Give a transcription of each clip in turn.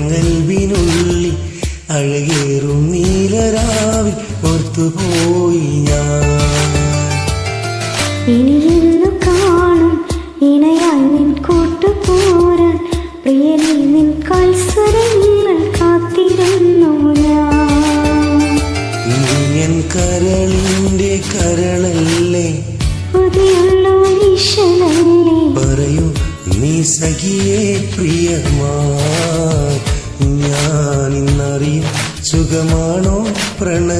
മിഴിപോലെങ്കൽവിനുള്ളിൽ അഴകേറും നീലരാവിൽ ഓർത്തുപോയി ഞാൻ. ഇനിയെന്നു കാണും ഇണയായി നിൻ കൂട്ടുപോരാൻ പ്രിയനെ നിൻ കാൽസ്വരങ്ങൾ കാത്തിരുന്നു ഞാൻ. കരളിന്റെ കരളല്ലേ? പുതിയുള്ളൂ സഖിയെ പ്രിയമാ ഞാൻ ഇന്നറിയും സുഖമാണോ പ്രണയം?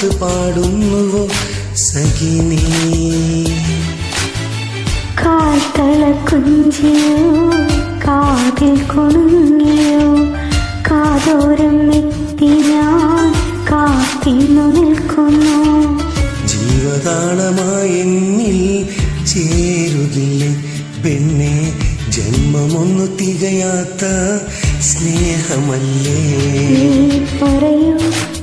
ഓർത്ത് പാടുന്നുവോ സഖിനീ? കാൽത്തള കുഞ്ചിയോ കാതിൽ കുണുങ്ങിയോ കാതോരം എത്തി ഞാൻ കാത്തിന്നു നിൽക്കുന്നു. ജീവതാളമായി എന്നിൽ ചേരുകില്ലേ പെണ്ണെ ജന്മമൊന്നു തികയാത്ത സ്നേഹമല്ലേ? പറയൂ